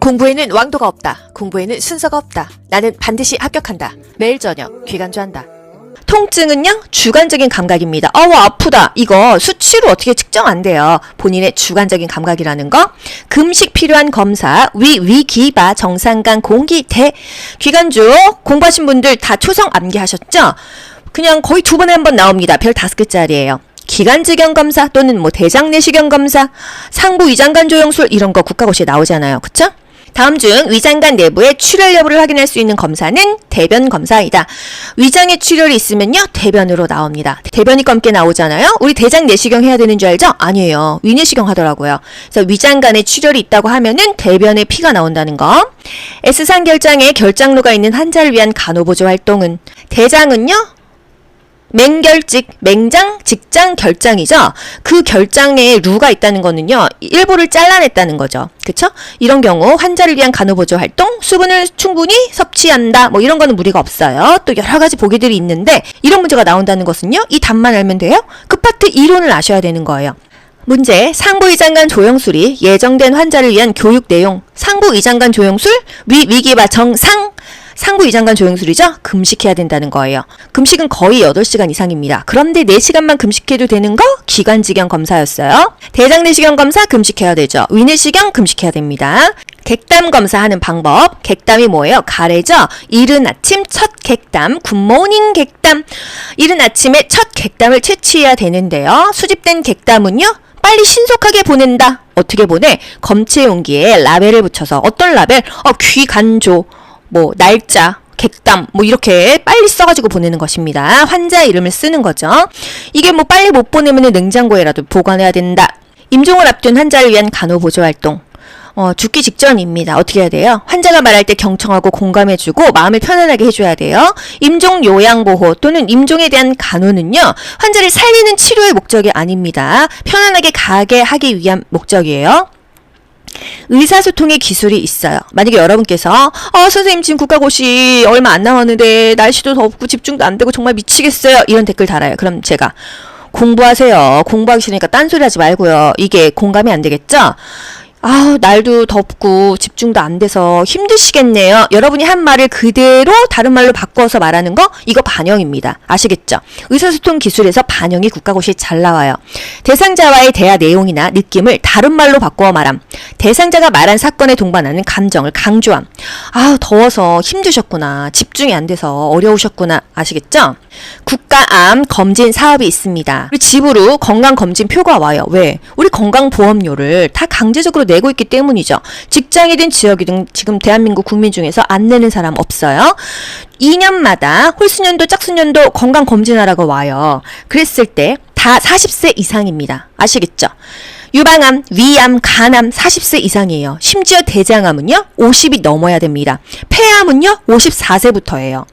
공부에는 왕도가 없다. 공부에는 순서가 없다. 나는 반드시 합격한다. 매일 저녁 귀간주한다. 통증은요 주관적인 감각입니다. 어우 아프다. 이거 수치로 어떻게 측정 안 돼요. 본인의 주관적인 감각이라는 거. 금식 필요한 검사 위 위기바 정상간 공기 대 귀간주 공부하신 분들 다 초성 암기하셨죠? 그냥 거의 두 번에 한 번 나옵니다. 별 다섯 개짜리예요. 기관지경 검사 또는 뭐 대장 내시경 검사, 상부 위장관 조영술 이런 거 국가고시에 나오잖아요. 그쵸? 다음 중 위장관 내부의 출혈 여부를 확인할 수 있는 검사는 대변 검사이다. 위장에 출혈이 있으면요 대변으로 나옵니다. 대변이 검게 나오잖아요. 우리 대장 내시경 해야 되는 줄 알죠? 아니에요. 위내시경 하더라고요. 그래서 위장관에 출혈이 있다고 하면은 대변에 피가 나온다는 거. S상 결장에 결장루가 있는 환자를 위한 간호보조 활동은 대장은요 맹결직, 맹장, 직장, 결장이죠. 그 결장에 루가 있다는 거는요. 일부를 잘라냈다는 거죠. 그쵸? 이런 경우 환자를 위한 간호보조 활동, 수분을 충분히 섭취한다. 뭐 이런 거는 무리가 없어요. 또 여러 가지 보기들이 있는데 이런 문제가 나온다는 것은요. 이 답만 알면 돼요. 그 파트 이론을 아셔야 되는 거예요. 문제 상부이장관 조영술이 예정된 환자를 위한 교육 내용 상부이장관 조영술 위 위기바 정상 상부 이장관 조영술이죠? 금식해야 된다는 거예요. 금식은 거의 8시간 이상입니다. 그런데 4시간만 금식해도 되는 거 기관지경 검사였어요. 대장 내시경 검사 금식해야 되죠. 위내시경 금식해야 됩니다. 객담 검사하는 방법. 객담이 뭐예요? 가래죠? 이른 아침 첫 객담, 굿모닝 객담. 이른 아침에 첫 객담을 채취해야 되는데요. 수집된 객담은요? 빨리 신속하게 보낸다. 어떻게 보내? 검체 용기에 라벨을 붙여서 어떤 라벨? 어, 귀 간조. 뭐 날짜, 객담 뭐 이렇게 빨리 써가지고 보내는 것입니다. 환자 이름을 쓰는 거죠. 이게 뭐 빨리 못 보내면 냉장고에라도 보관해야 된다. 임종을 앞둔 환자를 위한 간호 보조 활동. 어, 죽기 직전입니다. 어떻게 해야 돼요? 환자가 말할 때 경청하고 공감해주고 마음을 편안하게 해줘야 돼요. 임종 요양보호 또는 임종에 대한 간호는요, 환자를 살리는 치료의 목적이 아닙니다. 편안하게 가게 하기 위한 목적이에요. 의사소통의 기술이 있어요. 만약에 여러분께서 어 선생님 지금 국가고시 얼마 안 남았는데 날씨도 덥고 집중도 안 되고 정말 미치겠어요. 이런 댓글 달아요. 그럼 제가 공부하세요. 공부하기 싫으니까 딴소리 하지 말고요. 이게 공감이 안 되겠죠? 아, 날도 덥고 집중도 안 돼서 힘드시겠네요. 여러분이 한 말을 그대로 다른 말로 바꿔서 말하는 거 이거 반영입니다. 아시겠죠? 의사소통 기술에서 반영이 국가고시에 잘 나와요. 대상자와의 대화 내용이나 느낌을 다른 말로 바꾸어 말함. 대상자가 말한 사건에 동반하는 감정을 강조함. 아, 더워서 힘드셨구나. 집중이 안 돼서 어려우셨구나. 아시겠죠? 국가암 검진 사업이 있습니다. 우리 집으로 건강검진표가 와요. 왜? 우리 건강보험료를 다 강제적으로 내고 있기 때문이죠. 직장이든 지역이든 지금 대한민국 국민 중에서 안 내는 사람 없어요. 2년마다 홀수년도 짝수년도 건강검진하라고 와요. 그랬을 때 다 40세 이상입니다. 아시겠죠? 유방암, 위암, 간암 40세 이상이에요. 심지어 대장암은요, 50이 넘어야 됩니다. 폐암은요, 54세부터예요.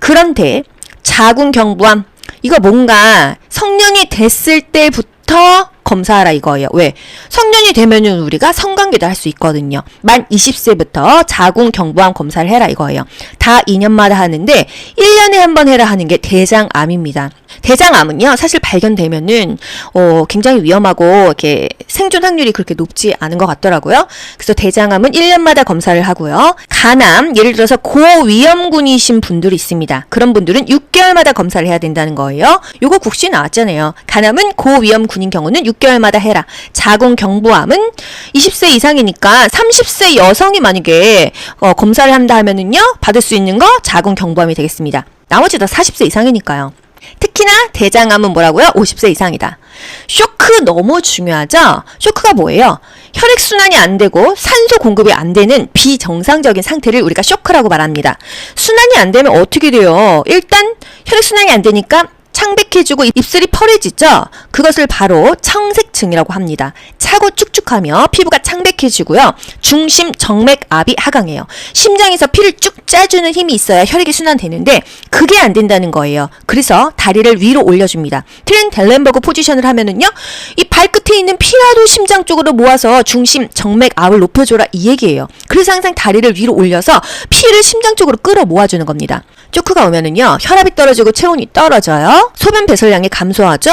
그런데 자궁경부암, 이거 뭔가 성년이 됐을 때부터 검사하라 이거예요. 왜? 성년이 되면은 우리가 성관계도 할 수 있거든요. 만 20세부터 자궁 경부암 검사를 해라 이거예요. 다 2년마다 하는데 1년에 한 번 해라 하는 게 대장암입니다. 대장암은요, 사실 발견되면은, 어, 굉장히 위험하고, 이렇게 생존 확률이 그렇게 높지 않은 것 같더라고요. 그래서 대장암은 1년마다 검사를 하고요. 간암, 예를 들어서 고위험군이신 분들이 있습니다. 그런 분들은 6개월마다 검사를 해야 된다는 거예요. 요거 국시 나왔잖아요. 간암은 고위험군인 경우는 6개월마다 해라. 자궁 경부암은 20세 이상이니까 30세 여성이 만약에, 어, 검사를 한다 하면은요, 받을 수 있는 거 자궁 경부암이 되겠습니다. 나머지 다 40세 이상이니까요. 특히나 대장암은 뭐라고요? 50세 이상이다. 쇼크 너무 중요하죠? 쇼크가 뭐예요? 혈액순환이 안 되고 산소 공급이 안 되는 비정상적인 상태를 우리가 쇼크라고 말합니다. 순환이 안 되면 어떻게 돼요? 일단 혈액순환이 안 되니까 창백해지고 입술이 펄해지죠? 그것을 바로 청색증이라고 합니다. 차고 축축하며 피부가 창백해지고요. 중심 정맥압이 하강해요. 심장에서 피를 쭉 짜주는 힘이 있어야 혈액이 순환되는데 그게 안 된다는 거예요. 그래서 다리를 위로 올려줍니다. 트렌 델렌버그 포지션을 하면은요. 이 발끝에 있는 피라도 심장 쪽으로 모아서 중심 정맥압을 높여줘라 이 얘기예요. 그래서 항상 다리를 위로 올려서 피를 심장 쪽으로 끌어 모아주는 겁니다. 쇼크가 오면은요. 혈압이 떨어지고 체온이 떨어져요. 소변 배설량이 감소하죠.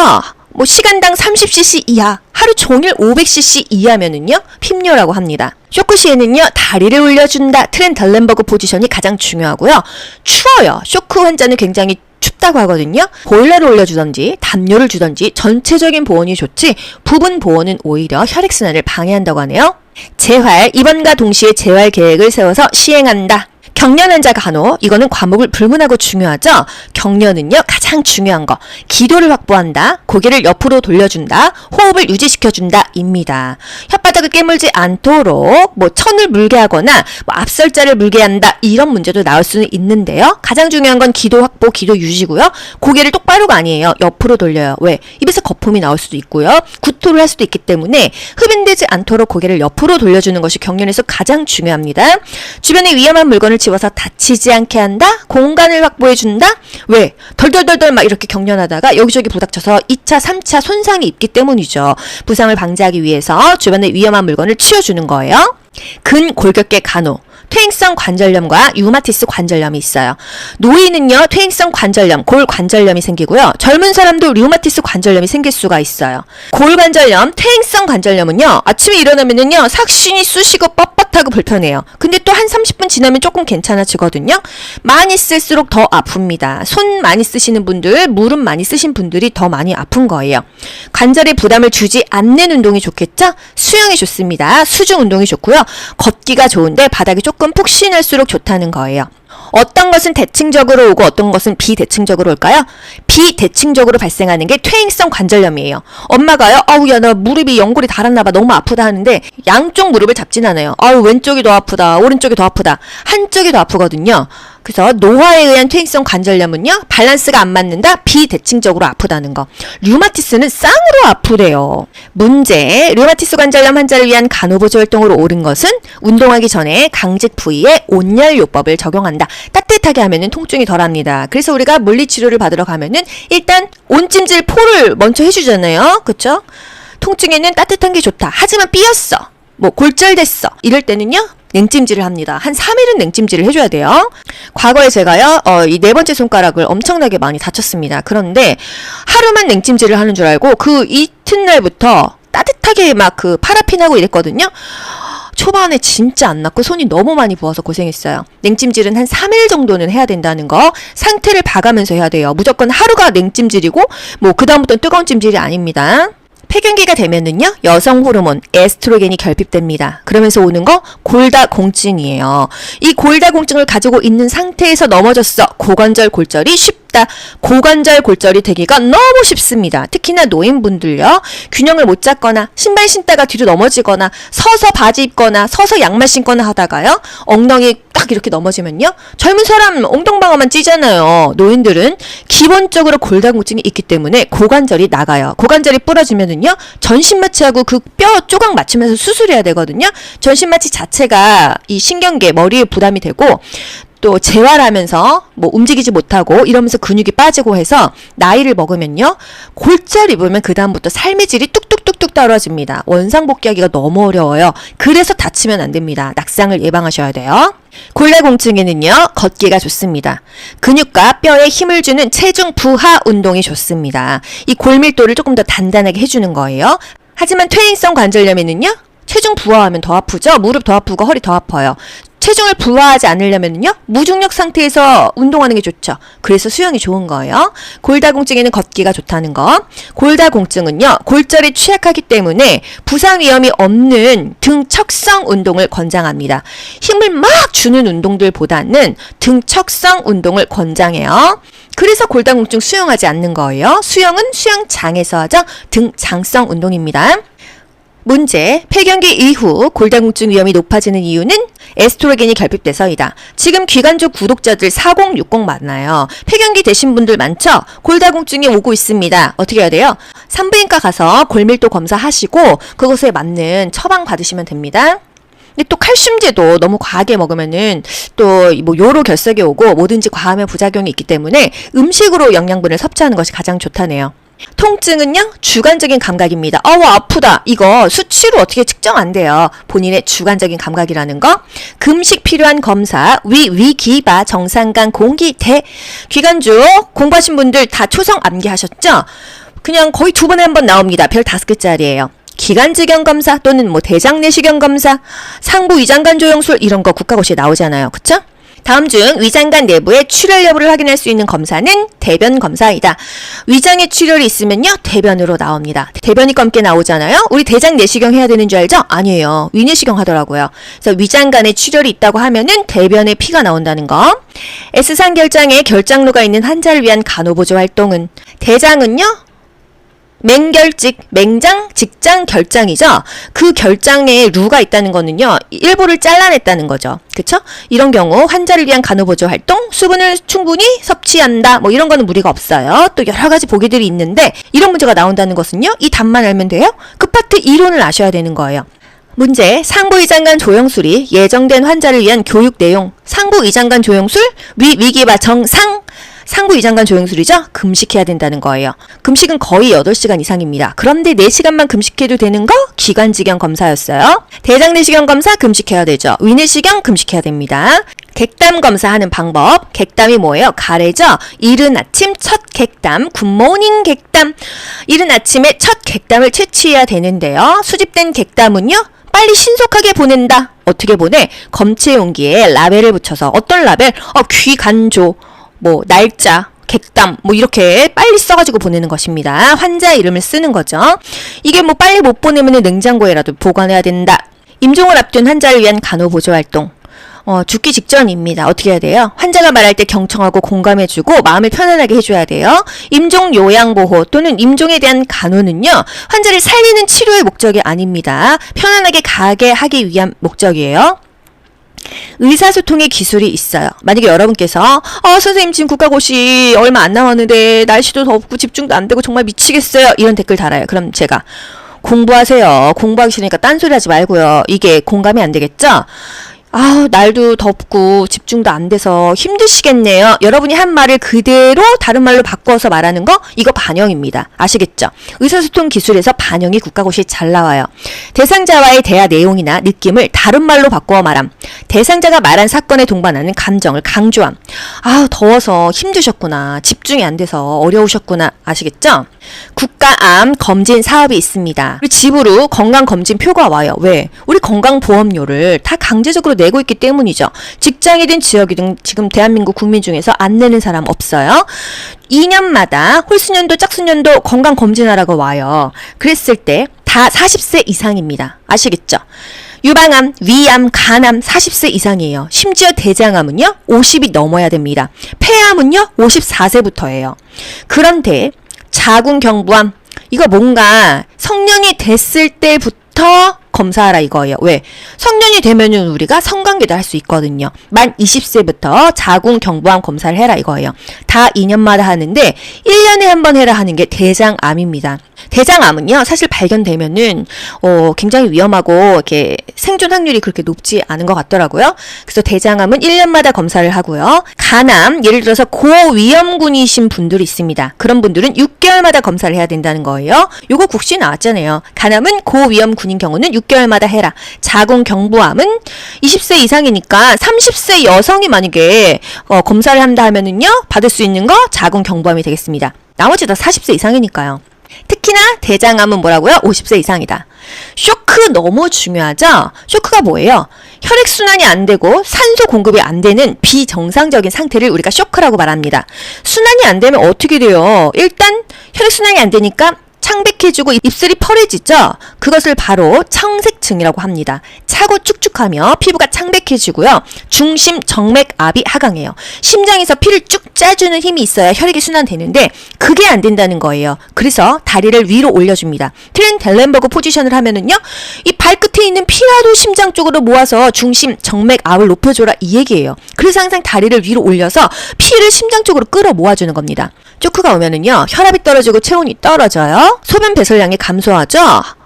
뭐 시간당 30cc 이하, 하루 종일 500cc 이하면은요 핍뇨라고 합니다. 쇼크 시에는요 다리를 올려준다 트렌달렌버그 포지션이 가장 중요하고요. 추워요. 쇼크 환자는 굉장히 춥다고 하거든요. 보일러를 올려주던지 담요를 주던지 전체적인 보온이 좋지 부분 보온은 오히려 혈액순환을 방해한다고 하네요. 재활 입원과 동시에 재활 계획을 세워서 시행한다. 경련 환자 간호 이거는 과목을 불문하고 중요하죠. 경련은요 가장 중요한 거 기도를 확보한다. 고개를 옆으로 돌려준다. 호흡을 유지시켜준다입니다. 혓바닥을 깨물지 않도록 뭐 천을 물게 하거나 뭐 앞설자를 물게 한다 이런 문제도 나올 수는 있는데요. 가장 중요한 건 기도 확보, 기도 유지고요. 고개를 똑바로가 아니에요. 옆으로 돌려요. 왜? 입에서 거품이 나올 수도 있고요. 구토를 할 수도 있기 때문에 흡인되지 않도록 고개를 옆으로 돌려주는 것이 경련에서 가장 중요합니다. 주변에 위험한 물건을 집어서 다치지 않게 한다. 공간을 확보해 준다. 왜? 덜덜덜덜 막 이렇게 경련하다가 여기저기 부닥쳐서 2차, 3차 손상이 있기 때문이죠. 부상을 방지하기 위해서 주변에 위험한 물건을 치워주는 거예요. 근골격계 간호. 퇴행성 관절염과 유마티스 관절염이 있어요. 노인은요, 퇴행성 관절염, 골 관절염이 생기고요. 젊은 사람도 류마티스 관절염이 생길 수가 있어요. 골 관절염, 퇴행성 관절염은요, 아침에 일어나면은요, 삭신이 쑤시고 뻣뻣하고 불편해요. 근데 또 한 30분 지나면 조금 괜찮아지거든요. 많이 쓸수록 더 아픕니다. 손 많이 쓰시는 분들, 무릎 많이 쓰신 분들이 더 많이 아픈 거예요. 관절에 부담을 주지 않는 운동이 좋겠죠? 수영이 좋습니다. 수중 운동이 좋고요. 걷기가 좋은데 바닥이 조금 푹신할수록 좋다는 거예요. 어떤 것은 대칭적으로 오고 어떤 것은 비대칭적으로 올까요? 비대칭적으로 발생하는 게 퇴행성 관절염이에요. 엄마가요, 아우, 야, 나 무릎이 연골이 닳았나봐. 너무 아프다 하는데, 양쪽 무릎을 잡진 않아요. 아우, 왼쪽이 더 아프다. 오른쪽이 더 아프다. 한쪽이 더 아프거든요. 그래서 노화에 의한 퇴행성 관절염은요, 밸런스가 안 맞는다, 비대칭적으로 아프다는 거. 류마티스는 쌍으로 아프대요. 문제, 류마티스 관절염 환자를 위한 간호보조 활동으로 옳은 것은 운동하기 전에 강직 부위에 온열 요법을 적용한다. 따뜻하게 하면은 통증이 덜합니다. 그래서 우리가 물리치료를 받으러 가면은 일단 온찜질 포를 먼저 해주잖아요. 그쵸? 통증에는 따뜻한 게 좋다. 하지만 삐었어. 뭐 골절됐어. 이럴 때는요. 냉찜질을 합니다. 한 3일은 냉찜질을 해줘야 돼요. 과거에 제가요, 어, 이 네 번째 손가락을 엄청나게 많이 다쳤습니다. 그런데 하루만 냉찜질을 하는 줄 알고 그 이튿날부터 따뜻하게 막 그 파라핀하고 이랬거든요. 초반에 진짜 안 낫고 손이 너무 많이 부어서 고생했어요. 냉찜질은 한 3일 정도는 해야 된다는 거. 상태를 봐가면서 해야 돼요. 무조건 하루가 냉찜질이고 뭐 그다음부터는 뜨거운 찜질이 아닙니다. 폐경기가 되면은요 여성 호르몬 에스트로겐이 결핍됩니다. 그러면서 오는 거 골다공증이에요. 이 골다공증을 가지고 있는 상태에서 넘어졌어. 고관절 골절이 쉽 다. 고관절 골절이 되기가 너무 쉽습니다. 특히나 노인분들요 균형을 못 잡거나 신발 신다가 뒤로 넘어지거나 서서 바지 입거나 서서 양말 신거나 하다가요 엉덩이 딱 이렇게 넘어지면요 젊은 사람 엉덩방아만 찌잖아요. 노인들은 기본적으로 골다공증이 있기 때문에 고관절이 나가요. 고관절이 부러지면은요 전신마취하고 그 뼈 조각 맞추면서 수술해야 되거든요. 전신마취 자체가 이 신경계 머리에 부담이 되고 또 재활하면서 뭐 움직이지 못하고 이러면서 근육이 빠지고 해서 나이를 먹으면요 골절 입으면 그 다음부터 삶의 질이 뚝뚝뚝뚝 떨어집니다. 원상 복귀하기가 너무 어려워요. 그래서 다치면 안 됩니다. 낙상을 예방하셔야 돼요. 골다공증에는요 걷기가 좋습니다. 근육과 뼈에 힘을 주는 체중 부하 운동이 좋습니다. 이 골밀도를 조금 더 단단하게 해주는 거예요. 하지만 퇴행성 관절염에는요 체중 부하하면 더 아프죠. 무릎 더 아프고 허리 더 아파요. 체중을 부하하지 않으려면요 무중력 상태에서 운동하는 게 좋죠. 그래서 수영이 좋은 거예요. 골다공증에는 걷기가 좋다는 거. 골다공증은요 골절이 취약하기 때문에 부상 위험이 없는 등 척성 운동을 권장합니다. 힘을 막 주는 운동들보다는 등 척성 운동을 권장해요. 그래서 골다공증 수영하지 않는 거예요. 수영은 수영장에서 하죠. 등 장성 운동입니다. 문제, 폐경기 이후 골다공증 위험이 높아지는 이유는 에스트로겐이 결핍돼서이다. 지금 귀간조 구독자들 4060 많나요? 폐경기 되신 분들 많죠? 골다공증이 오고 있습니다. 어떻게 해야 돼요? 산부인과 가서 골밀도 검사하시고 그것에 맞는 처방 받으시면 됩니다. 근데 또 칼슘제도 너무 과하게 먹으면은 또 뭐 요로 결석이 오고 뭐든지 과하면 부작용이 있기 때문에 음식으로 영양분을 섭취하는 것이 가장 좋다네요. 통증은요 주관적인 감각입니다. 어우 아프다. 이거 수치로 어떻게 측정 안 돼요. 본인의 주관적인 감각이라는 거. 금식 필요한 검사 위 위기바 정상간 공기 대 귀간주 공부하신 분들 다 초성 암기하셨죠? 그냥 거의 두 번에 한 번 나옵니다. 별 다섯 개짜리예요. 기관지경 검사 또는 뭐 대장 내시경 검사, 상부 위장관 조영술 이런 거 국가고시에 나오잖아요. 그쵸? 다음 중 위장관 내부의 출혈 여부를 확인할 수 있는 검사는 대변 검사이다. 위장에 출혈이 있으면요 대변으로 나옵니다. 대변이 검게 나오잖아요. 우리 대장 내시경 해야 되는 줄 알죠? 아니에요. 위내시경 하더라고요. 그래서 위장관에 출혈이 있다고 하면은 대변에 피가 나온다는 거. S상 결장에 결장루가 있는 환자를 위한 간호보조 활동은 대장은요 맹결직, 맹장, 직장, 결장이죠. 그 결장에 루가 있다는 거는요, 일부를 잘라냈다는 거죠. 그쵸? 이런 경우 환자를 위한 간호보조 활동, 수분을 충분히 섭취한다, 뭐 이런 거는 무리가 없어요. 또 여러 가지 보기들이 있는데, 이런 문제가 나온다는 것은요, 이 답만 알면 돼요? 그 파트 이론을 아셔야 되는 거예요. 문제, 상부 이장관 조영술이 예정된 환자를 위한 교육 내용, 상부 이장관 조영술, 위, 위기바 정상, 상부 이장관 조영술이죠? 금식해야 된다는 거예요. 금식은 거의 8시간 이상입니다. 그런데 4시간만 금식해도 되는 거? 기관지경 검사였어요. 대장 내시경 검사 금식해야 되죠. 위내시경 금식해야 됩니다. 객담 검사하는 방법. 객담이 뭐예요? 가래죠? 이른 아침 첫 객담, 굿모닝 객담. 이른 아침에 첫 객담을 채취해야 되는데요. 수집된 객담은요? 빨리 신속하게 보낸다. 어떻게 보내? 검체 용기에 라벨을 붙여서 어떤 라벨? 어, 귀 간조, 뭐 날짜, 객담 뭐 이렇게 빨리 써가지고 보내는 것입니다. 환자 이름을 쓰는 거죠. 이게 뭐 빨리 못 보내면 냉장고에라도 보관해야 된다. 임종을 앞둔 환자를 위한 간호 보조 활동. 어, 죽기 직전입니다. 어떻게 해야 돼요? 환자가 말할 때 경청하고 공감해주고 마음을 편안하게 해줘야 돼요. 임종 요양보호 또는 임종에 대한 간호는요, 환자를 살리는 치료의 목적이 아닙니다. 편안하게 가게 하기 위한 목적이에요. 의사소통의 기술이 있어요. 만약에 여러분께서 어 선생님 지금 국가고시 얼마 안 남았는데 날씨도 덥고 집중도 안 되고 정말 미치겠어요. 이런 댓글 달아요. 그럼 제가 공부하세요. 공부하기 싫으니까 딴소리 하지 말고요. 이게 공감이 안 되겠죠? 아, 날도 덥고 집중도 안 돼서 힘드시겠네요. 여러분이 한 말을 그대로 다른 말로 바꿔서 말하는 거 이거 반영입니다. 아시겠죠? 의사소통 기술에서 반영이 국가고시에 잘 나와요. 대상자와의 대화 내용이나 느낌을 다른 말로 바꾸어 말함. 대상자가 말한 사건에 동반하는 감정을 강조함. 아, 더워서 힘드셨구나. 집중이 안 돼서 어려우셨구나. 아시겠죠? 국가암 검진 사업이 있습니다. 우리 집으로 건강 검진 표가 와요. 왜? 우리 건강보험료를 다 강제적으로 내고 있기 때문이죠. 직장이든 지역이든 지금 대한민국 국민 중에서 안 내는 사람 없어요. 2년마다 홀수년도 짝수년도 건강검진하라고 와요. 그랬을 때 다 40세 이상입니다. 아시겠죠? 유방암, 위암, 간암 40세 이상이에요. 심지어 대장암은요, 50이 넘어야 됩니다. 폐암은요, 54세부터예요. 그런데 자궁경부암, 이거 뭔가 성년이 됐을 때부터 검사하라 이거예요. 왜? 성년이 되면은 우리가 성관계도 할 수 있거든요. 만 20세부터 자궁 경부암 검사를 해라 이거예요. 다 2년마다 하는데 1년에 한 번 해라 하는 게 대장암입니다. 대장암은요, 사실 발견되면은, 어, 굉장히 위험하고, 이렇게 생존 확률이 그렇게 높지 않은 것 같더라고요. 그래서 대장암은 1년마다 검사를 하고요. 간암, 예를 들어서 고위험군이신 분들이 있습니다. 그런 분들은 6개월마다 검사를 해야 된다는 거예요. 요거 국시 나왔잖아요. 간암은 고위험군인 경우는 6 개월마다 해라. 자궁 경부암은 20세 이상이니까 30세 여성이 만약에 어, 검사를 한다 하면은요, 받을 수 있는 거 자궁 경부암이 되겠습니다. 나머지 다 40세 이상이니까요. 특히나 대장암은 뭐라고요? 50세 이상이다. 쇼크 너무 중요하죠? 쇼크가 뭐예요? 혈액순환이 안 되고 산소 공급이 안 되는 비정상적인 상태를 우리가 쇼크라고 말합니다. 순환이 안 되면 어떻게 돼요? 일단 혈액순환이 안 되니까 창백해지고 입술이 펄해지죠? 그것을 바로 청색증이라고 합니다. 차고 축축하며 피부가 창백해지고요. 중심 정맥압이 하강해요. 심장에서 피를 쭉 짜주는 힘이 있어야 혈액이 순환되는데 그게 안 된다는 거예요. 그래서 다리를 위로 올려줍니다. 트렌 델렌버그 포지션을 하면은요. 이 발끝에 있는 피라도 심장 쪽으로 모아서 중심 정맥압을 높여줘라 이 얘기예요. 그래서 항상 다리를 위로 올려서 피를 심장 쪽으로 끌어 모아주는 겁니다. 쇼크가 오면은요. 혈압이 떨어지고 체온이 떨어져요. 소변 배설량이 감소하죠.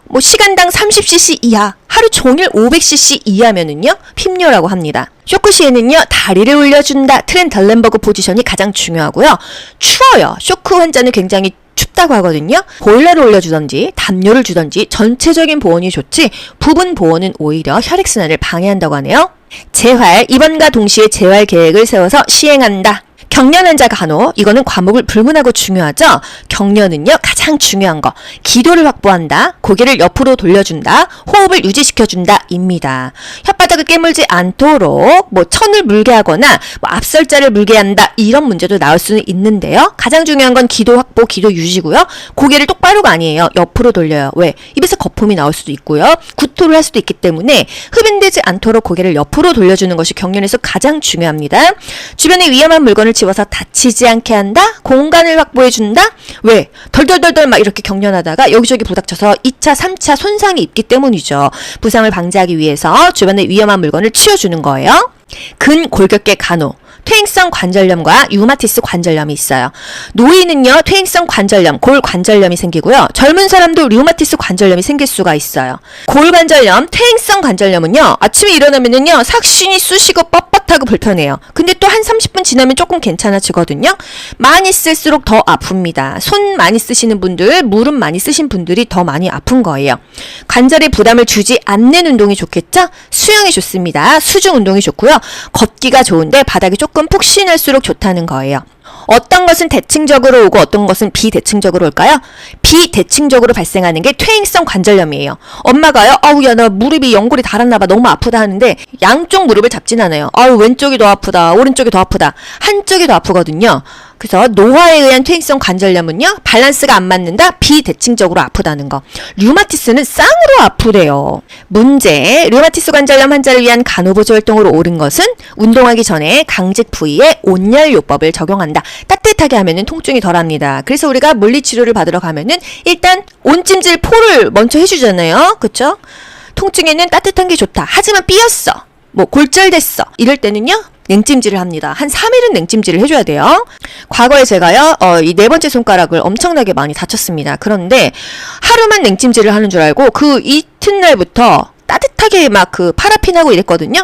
뭐 시간당 30cc 이하, 하루 종일 500cc 이하면은요 핍뇨라고 합니다. 쇼크 시에는요 다리를 올려준다 트렌 덜렌버그 포지션이 가장 중요하고요. 추워요. 쇼크 환자는 굉장히 춥다고 하거든요. 보일러를 올려주던지 담요를 주던지 전체적인 보온이 좋지 부분 보온은 오히려 혈액순환을 방해한다고 하네요. 재활 입원과 동시에 재활 계획을 세워서 시행한다. 경련 환자 간호 이거는 과목을 불문하고 중요하죠. 경련은요 가장 중요한 거 기도를 확보한다, 고개를 옆으로 돌려준다, 호흡을 유지시켜준다 입니다. 혓바닥을 깨물지 않도록 뭐 천을 물게 하거나 뭐 앞설자를 물게 한다 이런 문제도 나올 수는 있는데요. 가장 중요한 건 기도 확보, 기도 유지고요. 고개를 똑바로가 아니에요. 옆으로 돌려요. 왜? 입에서 거품이 나올 수도 있고요. 구토를 할 수도 있기 때문에 흡인되지 않도록 고개를 옆으로 돌려주는 것이 경련에서 가장 중요합니다. 주변에 위험한 물건을 집어서 다치지 않게 한다. 공간을 확보해 준다. 왜? 덜덜덜덜 막 이렇게 경련하다가 여기저기 부닥쳐서 2차, 3차 손상이 있기 때문이죠. 부상을 방지하기 위해서 주변에 위험한 물건을 치워주는 거예요. 근골격계 간호. 퇴행성 관절염과 유마티스 관절염이 있어요. 노인은요, 퇴행성 관절염, 골 관절염이 생기고요. 젊은 사람도 류마티스 관절염이 생길 수가 있어요. 골 관절염, 퇴행성 관절염은요, 아침에 일어나면은요, 삭신이 쑤시고 뻣 뻣하고 불편해요. 근데 또 한 30분 지나면 조금 괜찮아지거든요. 많이 쓸수록 더 아픕니다. 손 많이 쓰시는 분들, 무릎 많이 쓰신 분들이 더 많이 아픈 거예요. 관절에 부담을 주지 않는 운동이 좋겠죠? 수영이 좋습니다. 수중 운동이 좋고요. 걷기가 좋은데 바닥이 조금 푹신할수록 좋다는 거예요. 어떤 것은 대칭적으로 오고 어떤 것은 비대칭적으로 올까요? 비대칭적으로 발생하는 게 퇴행성 관절염이에요. 엄마가요, 아우, 야, 나 무릎이 연골이 닳았나봐. 너무 아프다 하는데, 양쪽 무릎을 잡진 않아요. 아우, 왼쪽이 더 아프다. 오른쪽이 더 아프다. 한쪽이 더 아프거든요. 그래서 노화에 의한 퇴행성 관절염은요, 밸런스가 안 맞는다, 비대칭적으로 아프다는 거. 류마티스는 쌍으로 아프대요. 문제, 류마티스 관절염 환자를 위한 간호보조 활동으로 옳은 것은 운동하기 전에 강직 부위에 온열 요법을 적용한다. 따뜻하게 하면은 통증이 덜합니다. 그래서 우리가 물리 치료를 받으러 가면은 일단 온찜질 포를 먼저 해주잖아요. 그쵸? 통증에는 따뜻한 게 좋다. 하지만 삐었어. 뭐 골절됐어. 이럴 때는요. 냉찜질을 합니다. 한 3일은 냉찜질을 해줘야 돼요. 과거에 제가요, 어, 이 네 번째 손가락을 엄청나게 많이 다쳤습니다. 그런데 하루만 냉찜질을 하는 줄 알고 그 이튿날부터 따뜻하게 막 그 파라핀하고 이랬거든요.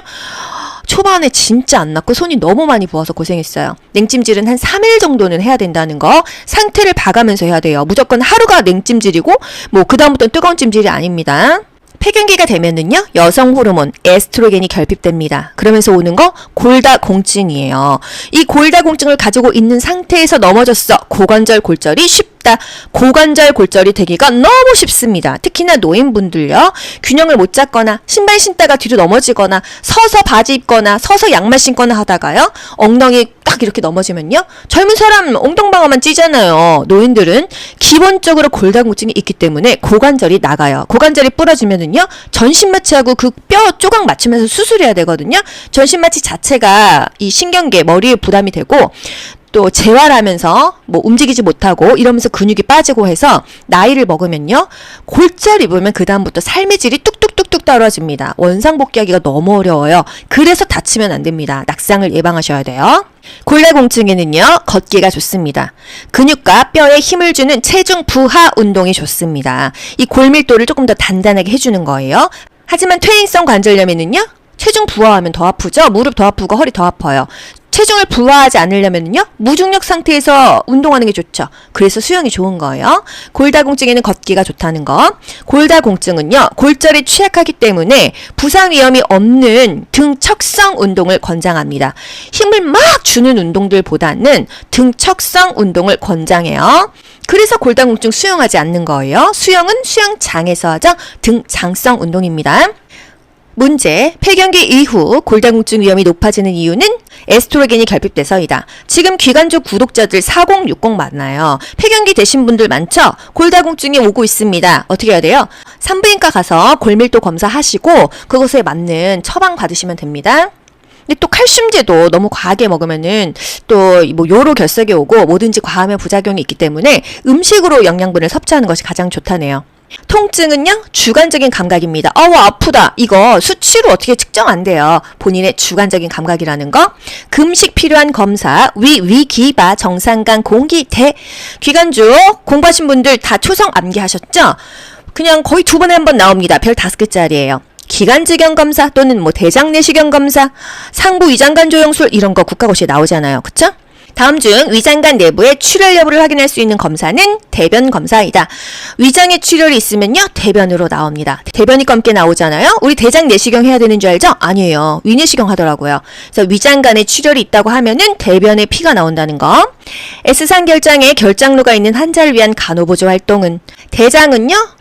초반에 진짜 안 낫고 손이 너무 많이 부어서 고생했어요. 냉찜질은 한 3일 정도는 해야 된다는 거. 상태를 봐가면서 해야 돼요. 무조건 하루가 냉찜질이고 뭐 그다음부터는 뜨거운 찜질이 아닙니다. 폐경기가 되면은요 여성 호르몬 에스트로겐이 결핍됩니다. 그러면서 오는 거 골다공증이에요. 이 골다공증을 가지고 있는 상태에서 넘어졌어 고관절 골절이 쉽 다. 고관절 골절이 되기가 너무 쉽습니다. 특히나 노인분들요 균형을 못 잡거나 신발 신다가 뒤로 넘어지거나 서서 바지 입거나 서서 양말 신거나 하다가요 엉덩이 딱 이렇게 넘어지면요 젊은 사람 엉덩방아만 찌잖아요. 노인들은 기본적으로 골다공증이 있기 때문에 고관절이 나가요. 고관절이 부러지면은요 전신마취하고 그 뼈 조각 맞추면서 수술해야 되거든요. 전신마취 자체가 이 신경계 머리에 부담이 되고 또 재활하면서 뭐 움직이지 못하고 이러면서 근육이 빠지고 해서 나이를 먹으면요 골절 입으면 그 다음부터 삶의 질이 뚝뚝뚝뚝 떨어집니다. 원상 복귀하기가 너무 어려워요. 그래서 다치면 안 됩니다. 낙상을 예방하셔야 돼요. 골다공증에는요 걷기가 좋습니다. 근육과 뼈에 힘을 주는 체중 부하 운동이 좋습니다. 이 골밀도를 조금 더 단단하게 해주는 거예요. 하지만 퇴행성 관절염에는요 체중 부하하면 더 아프죠. 무릎 더 아프고 허리 더 아파요. 체중을 부하하지 않으려면요 무중력 상태에서 운동하는 게 좋죠. 그래서 수영이 좋은 거예요. 골다공증에는 걷기가 좋다는 거. 골다공증은요 골절이 취약하기 때문에 부상 위험이 없는 등 척성 운동을 권장합니다. 힘을 막 주는 운동들보다는 등 척성 운동을 권장해요. 그래서 골다공증 수영하지 않는 거예요. 수영은 수영장에서 하죠. 등 장성 운동입니다. 문제, 폐경기 이후 골다공증 위험이 높아지는 이유는 에스트로겐이 결핍돼서이다. 지금 기관족 구독자들 4060 많나요? 폐경기 되신 분들 많죠? 골다공증이 오고 있습니다. 어떻게 해야 돼요? 산부인과 가서 골밀도 검사하시고 그것에 맞는 처방 받으시면 됩니다. 근데 또 칼슘제도 너무 과하게 먹으면은 또 뭐 요로 결석이 오고 뭐든지 과하면 부작용이 있기 때문에 음식으로 영양분을 섭취하는 것이 가장 좋다네요. 통증은요 주관적인 감각입니다. 어우 아프다. 이거 수치로 어떻게 측정 안 돼요. 본인의 주관적인 감각이라는 거. 금식 필요한 검사 위 위기바 정상간 공기 대 기관주 공부하신 분들 다 초성 암기하셨죠? 그냥 거의 두 번에 한 번 나옵니다. 별 다섯 개짜리예요. 기관지경 검사 또는 뭐 대장 내시경 검사, 상부 위장관 조영술 이런 거 국가고시에 나오잖아요. 그쵸? 다음 중 위장관 내부의 출혈 여부를 확인할 수 있는 검사는 대변 검사이다. 위장에 출혈이 있으면요 대변으로 나옵니다. 대변이 검게 나오잖아요. 우리 대장 내시경 해야 되는 줄 알죠? 아니에요. 위내시경 하더라고요. 그래서 위장관에 출혈이 있다고 하면은 대변에 피가 나온다는 거. S상 결장에 결장로가 있는 환자를 위한 간호보조 활동은 대장은요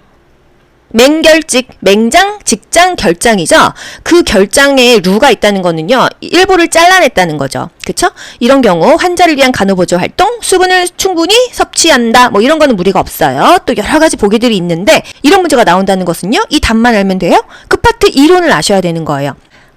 맹결직, 맹장, 직장, 결장이죠. 그 결장에 루가 있다는 거는요, 일부를 잘라냈다는 거죠. 그쵸? 이런 경우 환자를 위한 간호보조 활동, 수분을 충분히 섭취한다, 뭐 이런 거는 무리가 없어요. 또 여러 가지 보기들이 있는데, 이런 문제가 나온다는 것은요, 이 답만 알면 돼요? 그 파트 이론을 아셔야 되는 거예요.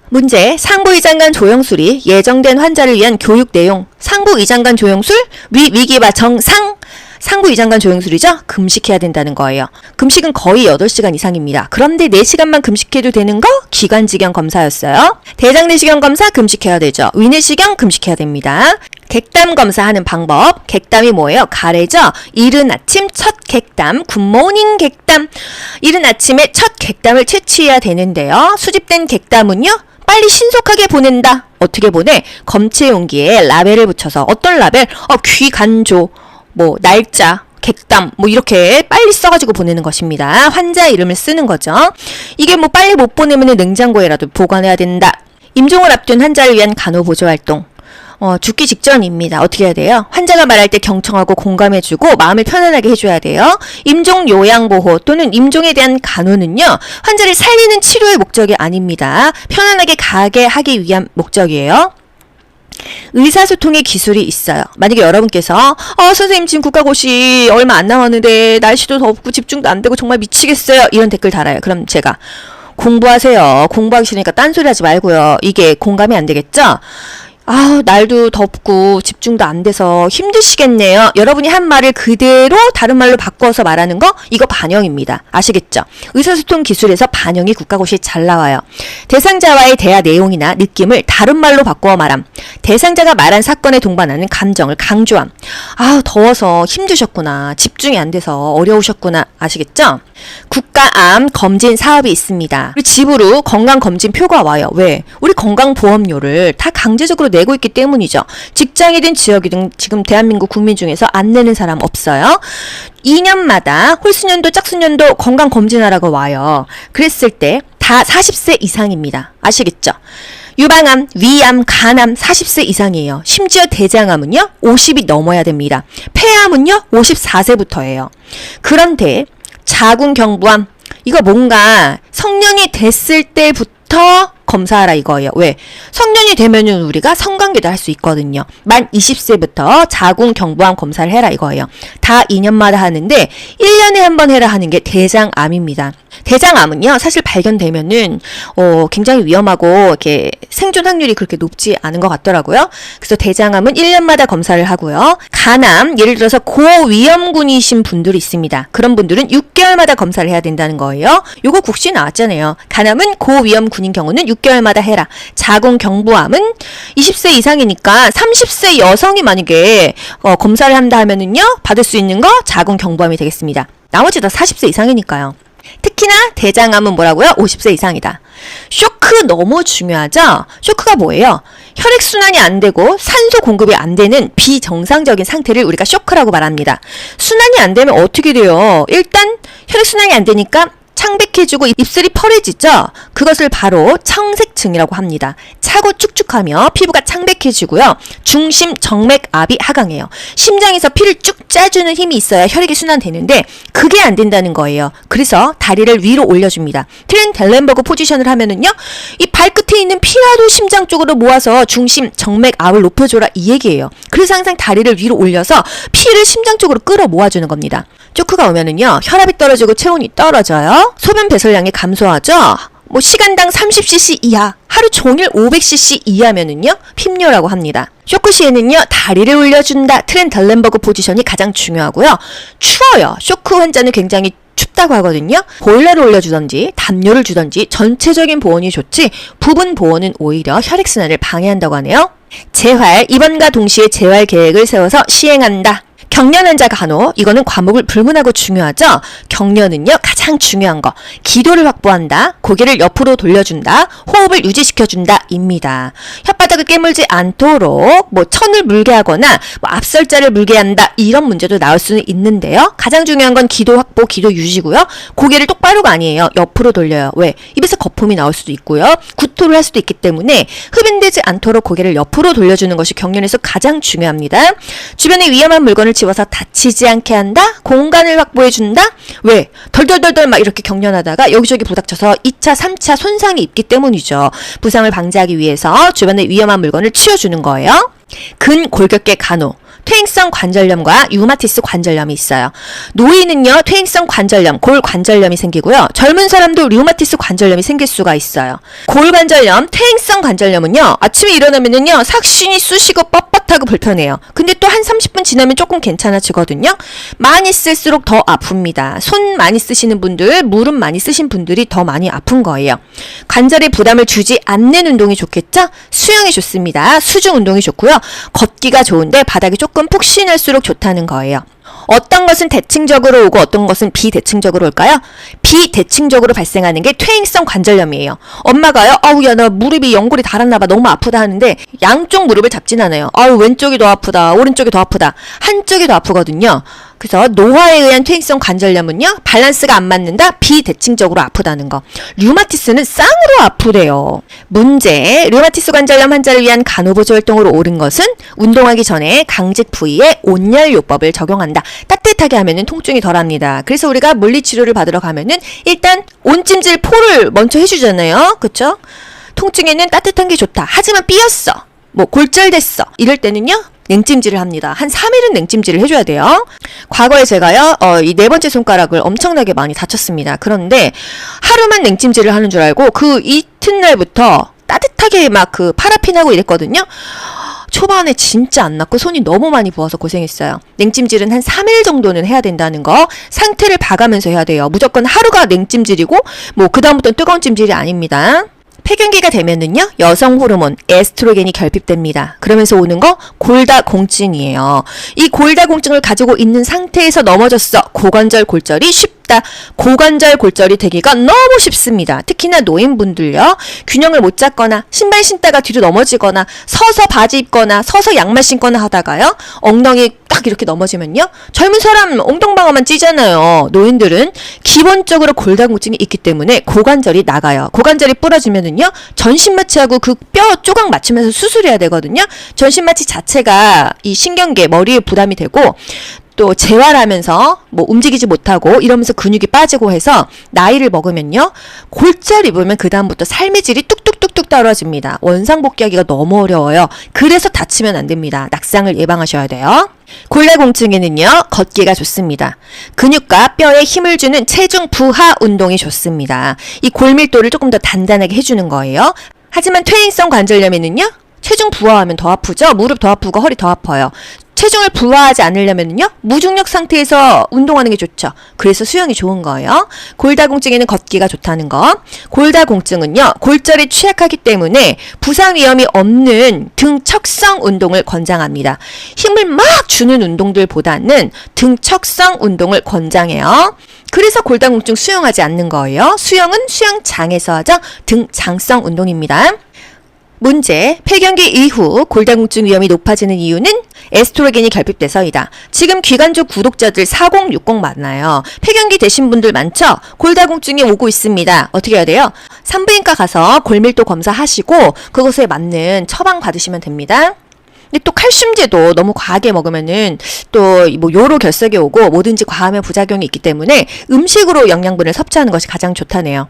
문제, 상부 이장관 조영술이 예정된 환자를 위한 교육 내용. 상부 이장관 조영술, 위, 위기바 정상. 상부이장관 조영술이죠? 금식해야 된다는 거예요. 금식은 거의 8시간 이상입니다. 그런데 4시간만 금식해도 되는 거? 기관지경 검사였어요. 대장 내시경 검사 금식해야 되죠. 위내시경 금식해야 됩니다. 객담 검사하는 방법. 객담이 뭐예요? 가래죠? 이른 아침 첫 객담, 굿모닝 객담. 이른 아침에 첫 객담을 채취해야 되는데요. 수집된 객담은요? 빨리 신속하게 보낸다. 어떻게 보내? 검체 용기에 라벨을 붙여서 어떤 라벨? 어, 귀 간조, 뭐 날짜, 객담 뭐 이렇게 빨리 써가지고 보내는 것입니다. 환자 이름을 쓰는 거죠. 이게 뭐 빨리 못 보내면 냉장고에라도 보관해야 된다. 임종을 앞둔 환자를 위한 간호 보조 활동. 어, 죽기 직전입니다. 어떻게 해야 돼요? 환자가 말할 때 경청하고 공감해주고 마음을 편안하게 해줘야 돼요. 임종 요양보호 또는 임종에 대한 간호는요, 환자를 살리는 치료의 목적이 아닙니다. 편안하게 가게 하기 위한 목적이에요. 의사소통의 기술이 있어요. 만약에 여러분께서 어, 선생님 지금 국가고시 얼마 안 남았는데 날씨도 덥고 집중도 안 되고 정말 미치겠어요. 이런 댓글 달아요. 그럼 제가 공부하세요. 공부하기 싫으니까 딴소리 하지 말고요. 이게 공감이 안 되겠죠? 아, 날도 덥고 집중도 안 돼서 힘드시겠네요. 여러분이 한 말을 그대로 다른 말로 바꿔서 말하는 거 이거 반영입니다. 아시겠죠? 의사소통 기술에서 반영이 국가고시 잘 나와요. 대상자와의 대화 내용이나 느낌을 다른 말로 바꾸어 말함. 대상자가 말한 사건에 동반하는 감정을 강조함. 아, 더워서 힘드셨구나. 집중이 안 돼서 어려우셨구나. 아시겠죠? 국가암 검진 사업이 있습니다. 우리 집으로 건강 검진 표가 와요. 왜? 우리 건강 보험료를 다 강제적으로 내고 있기 때문이죠. 직장이든 지역이든 지금 대한민국 국민 중에서 안 내는 사람 없어요. 2년마다 홀수년도 짝수년도 건강검진하라고 와요. 그랬을 때 다 40세 이상입니다. 아시겠죠? 유방암, 위암, 간암 40세 이상이에요. 심지어 대장암은요, 50이 넘어야 됩니다. 폐암은요, 54세부터예요. 그런데 자궁경부암, 이거 뭔가 성년이 됐을 때부터 검사하라 이거예요. 왜? 성년이 되면은 우리가 성관계도 할 수 있거든요. 만 20세부터 자궁 경부암 검사를 해라 이거예요. 다 2년마다 하는데 1년에 한 번 해라 하는 게 대장암입니다. 대장암은요, 사실 발견되면은, 어, 굉장히 위험하고, 이렇게 생존 확률이 그렇게 높지 않은 것 같더라고요. 그래서 대장암은 1년마다 검사를 하고요. 간암, 예를 들어서 고위험군이신 분들이 있습니다. 그런 분들은 6개월마다 검사를 해야 된다는 거예요. 요거 국시 나왔잖아요. 간암은 고위험군인 경우는 6개월마다 해라. 자궁 경부암은 20세 이상이니까 30세 여성이 만약에 어, 검사를 한다 하면은요, 받을 수 있는 거 자궁 경부암이 되겠습니다. 나머지 다 40세 이상이니까요. 특히나 대장암은 뭐라고요? 50세 이상이다. 쇼크 너무 중요하죠? 쇼크가 뭐예요? 혈액순환이 안 되고 산소 공급이 안 되는 비정상적인 상태를 우리가 쇼크라고 말합니다. 순환이 안 되면 어떻게 돼요? 일단 혈액순환이 안 되니까 창백해지고 입술이 펄해지죠? 그것을 바로 청색증이라고 합니다. 차고 축축하며 피부가 창백해지고요. 중심 정맥압이 하강해요. 심장에서 피를 쭉 짜주는 힘이 있어야 혈액이 순환되는데 그게 안 된다는 거예요. 그래서 다리를 위로 올려줍니다. 트렌 델렌버그 포지션을 하면은요. 이 발끝에 있는 피라도 심장 쪽으로 모아서 중심 정맥압을 높여줘라 이 얘기예요. 그래서 항상 다리를 위로 올려서 피를 심장 쪽으로 끌어 모아주는 겁니다. 쇼크가 오면은요. 혈압이 떨어지고 체온이 떨어져요. 소변 배설량이 감소하죠. 뭐 시간당 30cc 이하, 하루 종일 500cc 이하면은요 핍뇨라고 합니다. 쇼크 시에는요 다리를 올려준다 트렌 덜렌버그 포지션이 가장 중요하고요. 추워요. 쇼크 환자는 굉장히 춥다고 하거든요. 보일러를 올려주던지 담요를 주던지 전체적인 보온이 좋지 부분 보온은 오히려 혈액순환을 방해한다고 하네요. 재활 입원과 동시에 재활 계획을 세워서 시행한다. 경련 환자 간호 이거는 과목을 불문하고 중요하죠. 경련은요 가장 중요한 거 기도를 확보한다. 고개를 옆으로 돌려준다. 호흡을 유지시켜준다입니다. 혓바닥 손바닥을 깨물지 않도록 뭐 천을 물게 하거나 뭐 앞설자를 물게 한다 이런 문제도 나올 수는 있는데요. 가장 중요한 건 기도 확보, 기도 유지고요. 고개를 똑바로가 아니에요. 옆으로 돌려요. 왜? 입에서 거품이 나올 수도 있고요. 구토를 할 수도 있기 때문에 흡인되지 않도록 고개를 옆으로 돌려주는 것이 경련에서 가장 중요합니다. 주변에 위험한 물건을 집어서 다치지 않게 한다. 공간을 확보해 준다. 왜? 덜덜덜덜 막 이렇게 경련하다가 여기저기 부닥쳐서 2차, 3차 손상이 있기 때문이죠. 부상을 방지하기 위해서 주변에 위험한 물건을 치워주는 거예요. 근골격계 간호. 퇴행성 관절염과 유마티스 관절염이 있어요. 노인은요, 퇴행성 관절염, 골 관절염이 생기고요. 젊은 사람도 류마티스 관절염이 생길 수가 있어요. 골 관절염, 퇴행성 관절염은요, 아침에 일어나면은요, 삭신이 쑤시고 뻣뻣하고 불편해요. 근데 또 한 30분 지나면 조금 괜찮아지거든요. 많이 쓸수록 더 아픕니다. 손 많이 쓰시는 분들, 무릎 많이 쓰신 분들이 더 많이 아픈 거예요. 관절에 부담을 주지 않는 운동이 좋겠죠? 수영이 좋습니다. 수중 운동이 좋고요. 걷기가 좋은데 바닥이 조금 푹신할수록 좋다는 거예요. 어떤 것은 대칭적으로 오고 어떤 것은 비대칭적으로 올까요? 비대칭적으로 발생하는 게 퇴행성 관절염이에요. 엄마가요, 아우, 야, 나 무릎이 연골이 닳았나봐. 너무 아프다 하는데, 양쪽 무릎을 잡진 않아요. 아우, 왼쪽이 더 아프다. 오른쪽이 더 아프다. 한쪽이 더 아프거든요. 그래서 노화에 의한 퇴행성 관절염은요, 밸런스가 안 맞는다, 비대칭적으로 아프다는 거. 류마티스는 쌍으로 아프대요. 문제, 류마티스 관절염 환자를 위한 간호보조 활동으로 옳은 것은 운동하기 전에 강직 부위에 온열 요법을 적용한다. 따뜻하게 하면은 통증이 덜합니다. 그래서 우리가 물리 치료를 받으러 가면은 일단 온찜질 포를 먼저 해주잖아요. 그쵸? 통증에는 따뜻한 게 좋다. 하지만 삐었어. 뭐 골절됐어. 이럴 때는요. 냉찜질을 합니다. 한 3일은 냉찜질을 해줘야 돼요. 과거에 제가요, 어, 이 네 번째 손가락을 엄청나게 많이 다쳤습니다. 그런데 하루만 냉찜질을 하는 줄 알고 그 이튿날부터 따뜻하게 막 그 파라핀하고 이랬거든요. 초반에 진짜 안 낫고 손이 너무 많이 부어서 고생했어요. 냉찜질은 한 3일 정도는 해야 된다는 거. 상태를 봐가면서 해야 돼요. 무조건 하루가 냉찜질이고 뭐 그다음부터는 뜨거운 찜질이 아닙니다. 폐경기가 되면은요 여성 호르몬 에스트로겐이 결핍됩니다. 그러면서 오는 거 골다공증이에요. 이 골다공증을 가지고 있는 상태에서 넘어졌어 고관절 골절이 쉽 다. 고관절 골절이 되기가 너무 쉽습니다. 특히나 노인분들요 균형을 못 잡거나 신발 신다가 뒤로 넘어지거나 서서 바지 입거나 서서 양말 신거나 하다가요 엉덩이 딱 이렇게 넘어지면요 젊은 사람 엉덩방아만 찌잖아요. 노인들은 기본적으로 골다공증이 있기 때문에 고관절이 나가요. 고관절이 부러지면은요 전신마취하고 그 뼈 조각 맞추면서 수술해야 되거든요. 전신마취 자체가 이 신경계 머리에 부담이 되고 또 재활하면서 뭐 움직이지 못하고 이러면서 근육이 빠지고 해서 나이를 먹으면요 골절 입으면 그 다음부터 삶의 질이 뚝뚝뚝뚝 떨어집니다. 원상 복귀하기가 너무 어려워요. 그래서 다치면 안 됩니다. 낙상을 예방하셔야 돼요. 골다공증에는요 걷기가 좋습니다. 근육과 뼈에 힘을 주는 체중 부하 운동이 좋습니다. 이 골밀도를 조금 더 단단하게 해주는 거예요. 하지만 퇴행성 관절염에는요 체중 부하하면 더 아프죠. 무릎 더 아프고 허리 더 아파요. 체중을 부하하지 않으려면요 무중력 상태에서 운동하는 게 좋죠. 그래서 수영이 좋은 거예요. 골다공증에는 걷기가 좋다는 거. 골다공증은요 골절이 취약하기 때문에 부상 위험이 없는 등 척성 운동을 권장합니다. 힘을 막 주는 운동들보다는 등 척성 운동을 권장해요. 그래서 골다공증 수영하지 않는 거예요. 수영은 수영장에서 하죠. 등 장성 운동입니다. 문제, 폐경기 이후 골다공증 위험이 높아지는 이유는 에스트로겐이 결핍돼서이다. 지금 귀간조 구독자들 4060 많나요? 폐경기 되신 분들 많죠? 골다공증이 오고 있습니다. 어떻게 해야 돼요? 산부인과 가서 골밀도 검사하시고 그것에 맞는 처방 받으시면 됩니다. 근데 또 칼슘제도 너무 과하게 먹으면은 또 뭐 요로 결석이 오고 뭐든지 과하면 부작용이 있기 때문에 음식으로 영양분을 섭취하는 것이 가장 좋다네요.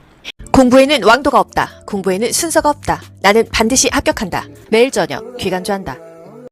공부에는 왕도가 없다. 공부에는 순서가 없다. 나는 반드시 합격한다. 매일 저녁 귀간조한다.